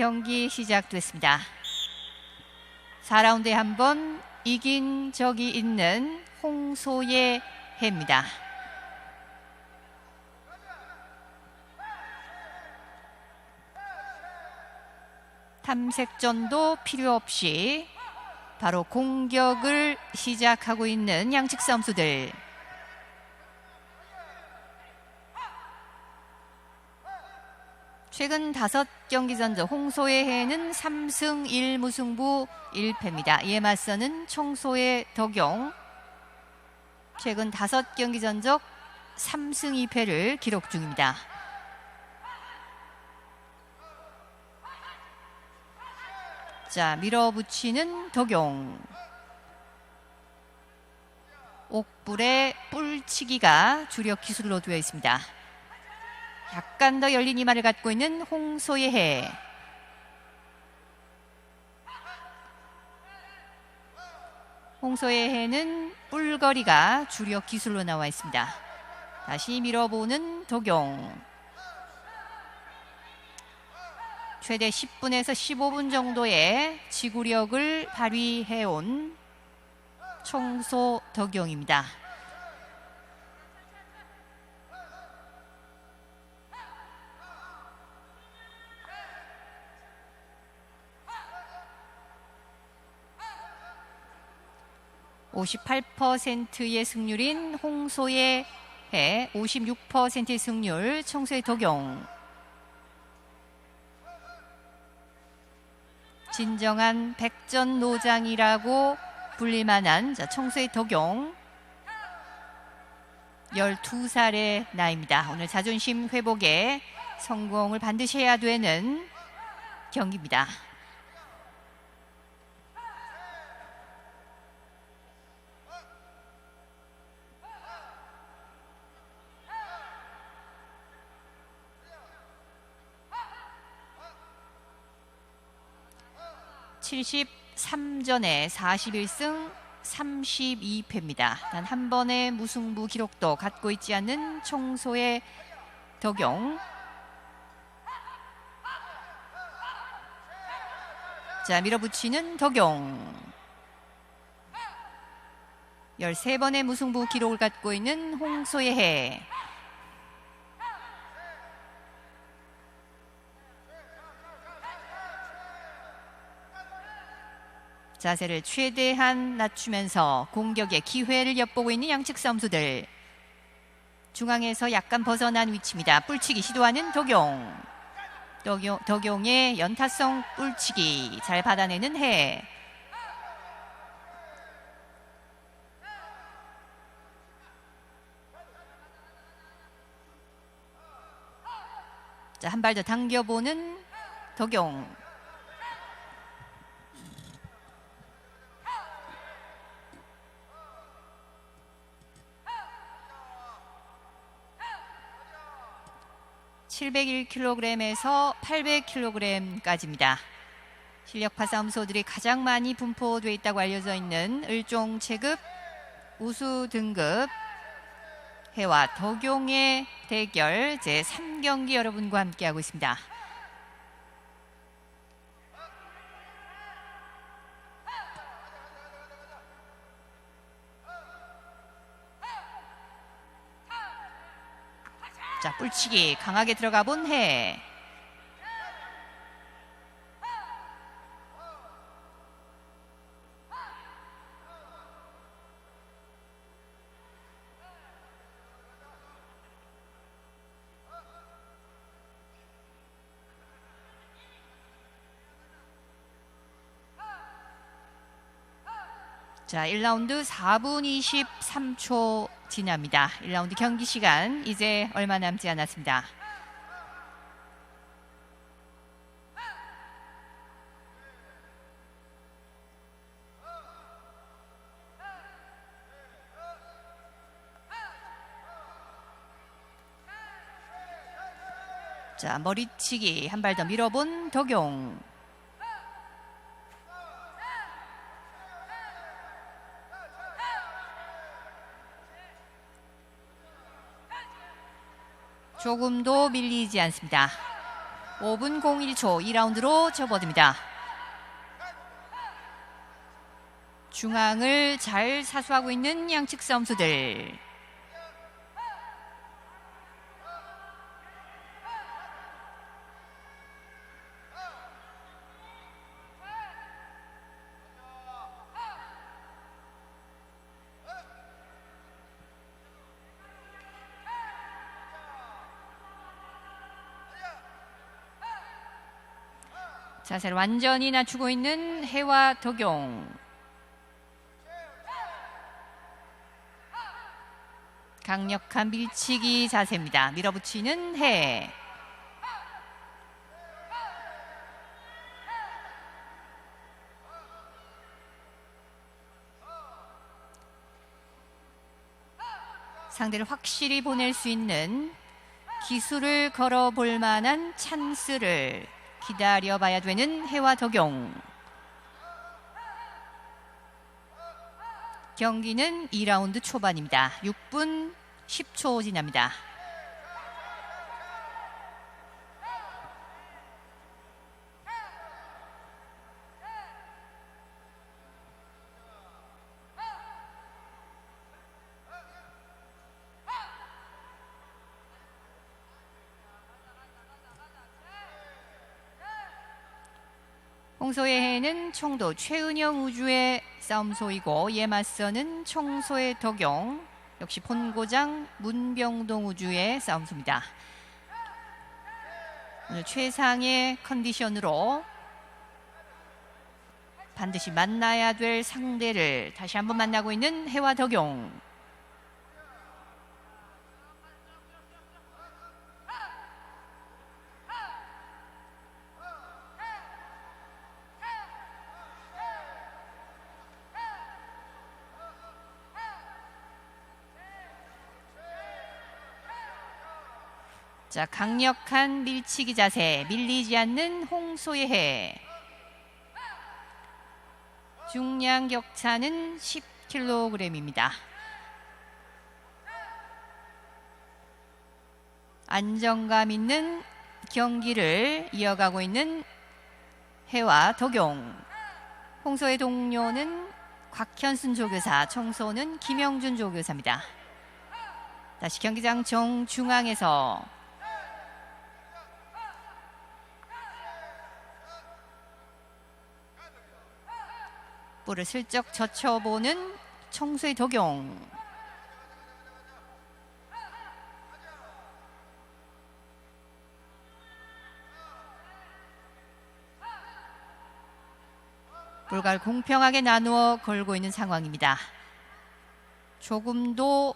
경기 시작됐습니다. 4라운드에 한 번 이긴 적이 있는 홍소의 해입니다. 탐색전도 필요 없이 바로 공격을 시작하고 있는 양측 선수들. 최근 다섯 경기 전적 홍소의 해는 3승 1무승부 1패입니다. 이에 맞서는 청소의 덕용 최근 다섯 경기 전적 3승 2패를 기록 중입니다. 자 밀어붙이는 덕용 옥불의 뿔치기가 주력 기술로 되어 있습니다. 약간 더 열린 이마를 갖고 있는 홍소의 해. 홍소의 해는 뿔거리가 주력 기술로 나와 있습니다. 다시 밀어보는 독용. 최대 10분에서 15분 정도의 지구력을 발휘해온 청소 덕용입니다. 58%의 승률인 홍소의 해 56%의 승률 청소의 독용 진정한 백전노장이라고 불릴만한 청소의 독용 12살의 나이입니다. 오늘 자존심 회복에 성공을 반드시 해야 되는 경기입니다. 73전에 41승 32패입니다. 단 한 번의 무승부 기록도 갖고 있지 않는 청소의 덕용. 자, 밀어붙이는 덕용. 13번의 무승부 기록을 갖고 있는 홍소의 해. 자세를 최대한 낮추면서 공격의 기회를 엿보고 있는 양측 선수들. 중앙에서 약간 벗어난 위치입니다. 뿔치기 시도하는 덕용. 덕용, 덕용의 연타성 뿔치기 잘 받아내는 해. 자, 한 발 더 당겨보는 덕용. 701kg에서 800kg까지입니다. 실력파 싸움소들이 가장 많이 분포되어 있다고 알려져 있는 을종 체급 우수 등급 해와 덕용의 대결 제3경기 여러분과 함께하고 있습니다. 자, 뿔치기 강하게 들어가 본 해. 자, 1라운드 4분 23초 지납니다. 1라운드 경기 시간 이제 얼마 남지 않았습니다. 자, 머리치기 한 발 더 밀어본 덕용. 조금도 밀리지 않습니다. 5분 01초 2라운드로 접어듭니다. 중앙을 잘 사수하고 있는 양측 선수들. 자세를 완전히 낮추고 있는 해와 덕용. 강력한 밀치기 자세입니다. 밀어붙이는 해. 상대를 확실히 보낼 수 있는 기술을 걸어볼 만한 찬스를 기다려봐야 되는 해와 덕용. 경기는 2라운드 초반입니다. 6분 10초 지납니다. 홍소의 해는 청도 최은영 우주의 싸움소이고 이에 맞서는 청소의 덕용 역시 본고장 문병동 우주의 싸움소입니다. 오늘 최상의 컨디션으로 반드시 만나야 될 상대를 다시 한번 만나고 있는 해와 덕용. 자, 강력한 밀치기 자세, 밀리지 않는 홍소의 해. 중량 격차는 10kg입니다. 안정감 있는 경기를 이어가고 있는 해와 덕용. 홍소의 동료는 곽현순 조교사, 청소는 김영준 조교사입니다. 다시 경기장 정중앙에서 볼을 슬쩍 젖혀보는 청소의 덕용. 볼갈 공평하게 나누어 걸고 있는 상황입니다. 조금도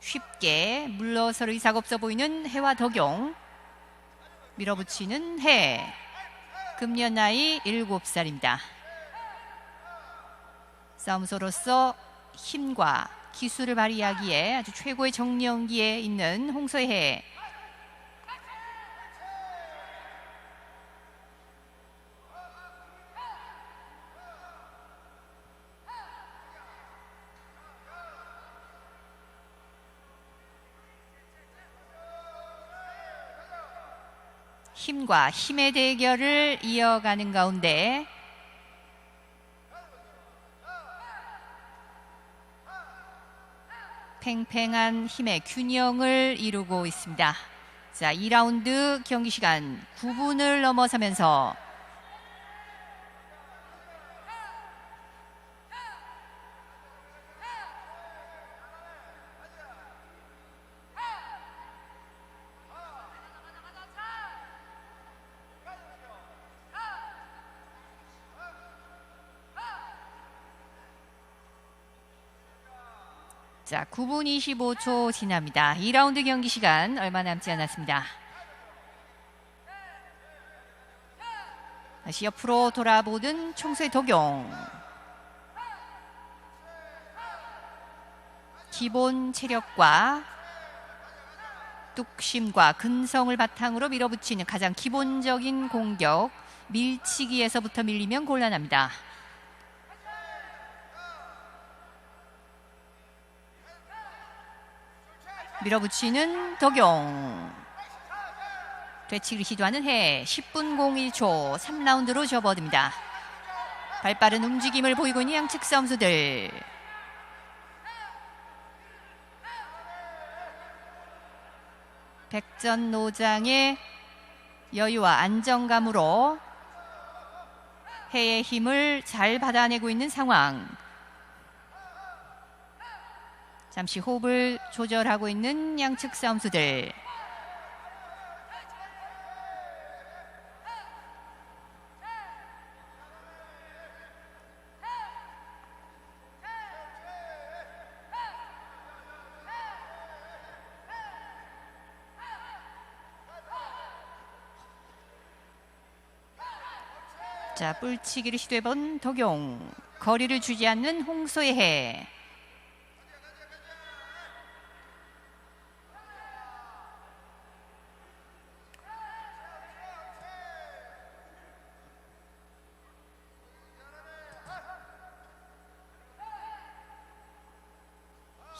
쉽게 물러설 의사가 없어 보이는 해와 덕용. 밀어붙이는 해. 금년 나이 7살입니다. 싸움소로서 힘과 기술을 발휘하기에 아주 최고의 정령기에 있는 해. 힘과 힘의 대결을 이어가는 가운데 팽팽한 힘의 균형을 이루고 있습니다. 자, 2라운드 경기 시간 9분을 넘어서면서 자, 9분 25초 지납니다. 2라운드 경기 시간 얼마 남지 않았습니다. 다시 옆으로 돌아보는 청소의 독용. 기본 체력과 뚝심과 근성을 바탕으로 밀어붙이는 가장 기본적인 공격 밀치기에서부터 밀리면 곤란합니다. 밀어붙이는 덕용. 되치기를 시도하는 해 10분 01초 3라운드로 접어듭니다. 발빠른 움직임을 보이고 있는 양측 선수들. 백전 노장의 여유와 안정감으로 해의 힘을 잘 받아내고 있는 상황. 잠시 호흡을 조절하고 있는 양측 선수들. 자, 뿔치기를 시도해본 덕용. 거리를 주지 않는 홍소의 해.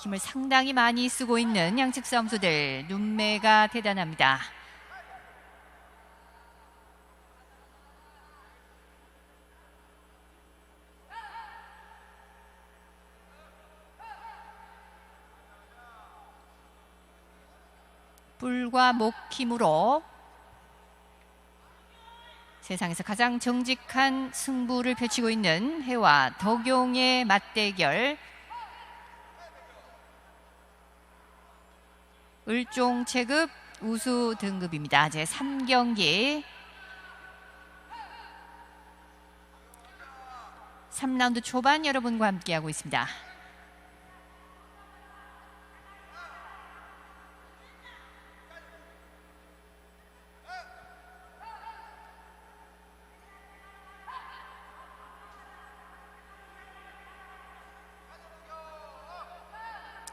힘을 상당히 많이 쓰고 있는 양측 선수들 눈매가 대단합니다. 뿔과 목 힘으로 세상에서 가장 정직한 승부를 펼치고 있는 해와 덕용의 맞대결 을종 체급 우수 등급입니다. 제 3경기 3라운드 초반 여러분과 함께하고 있습니다.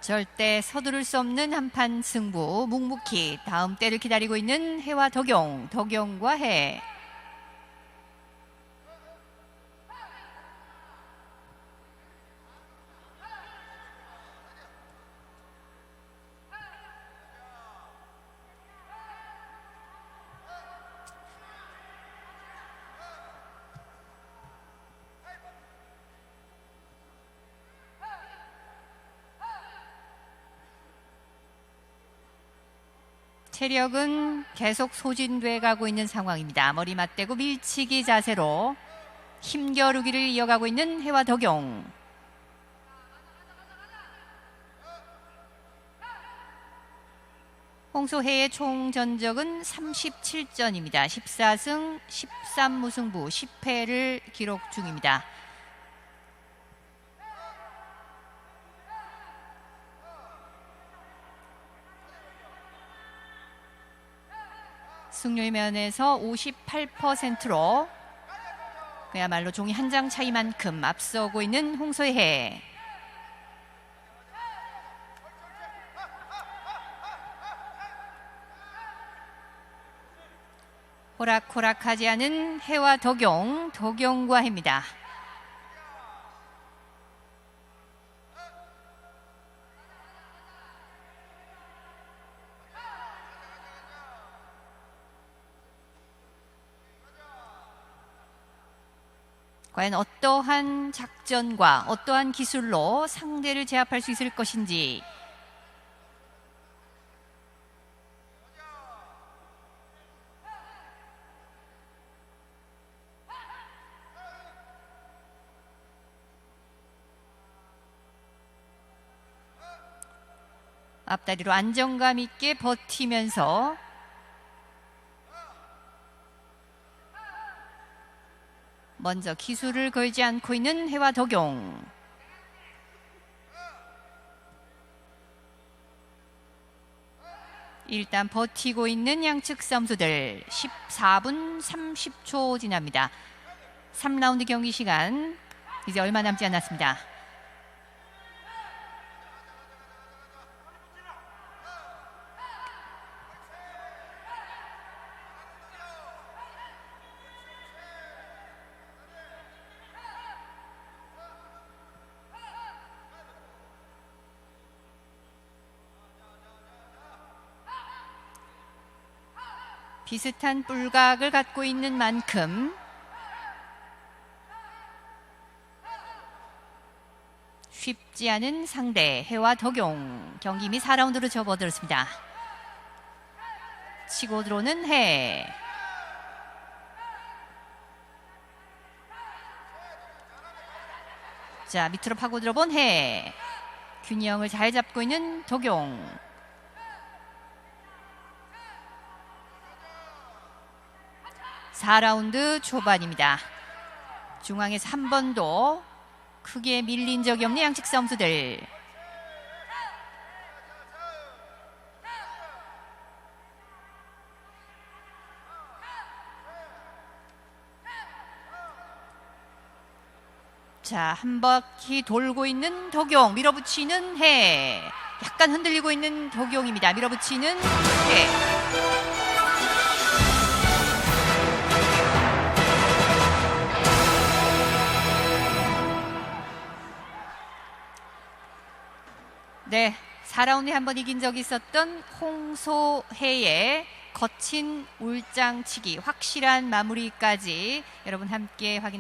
절대 서두를 수 없는 한판 승부. 묵묵히 다음 때를 기다리고 있는 해와 덕용 덕용과 해 체력은 계속 소진돼 가고 있는 상황입니다. 머리 맞대고 밀치기 자세로 힘겨루기를 이어가고 있는 해와 덕용. 홍소해의 총 전적은 37전입니다. 14승 13무승부 10패를 기록 중입니다. 승률 면에서 58%로 그야말로 종이 한 장 차이만큼 앞서고 있는 홍소해. 호락호락하지 않은 해와 덕용, 덕용과 해입니다. 과연 어떠한 작전과 어떠한 기술로 상대를 제압할 수 있을 것인지. 앞다리로 안정감 있게 버티면서 먼저 기술을 걸지 않고 있는 해와 덕용. 일단 버티고 있는 양측 선수들 14분 30초 지납니다. 3라운드 경기 시간 이제 얼마 남지 않았습니다. 비슷한 뿔각을 갖고 있는 만큼 쉽지 않은 상대 해와 덕용 경기 이미 4라운드로 접어들었습니다. 치고 들어오는 해. 자 밑으로 파고 들어본 해. 균형을 잘 잡고 있는 덕용. 사라운드 초반입니다. 중앙에서 한 번도 크게 밀린 적이 없는 양측 선수들. 자, 한 바퀴 돌고 있는 덕용, 밀어붙이는 해. 약간 흔들리고 있는 덕용입니다. 밀어붙이는 해. 네, 4라운드에 한 번 이긴 적이 있었던 홍소혜의 거친 울장치기, 확실한 마무리까지 여러분 함께 확인.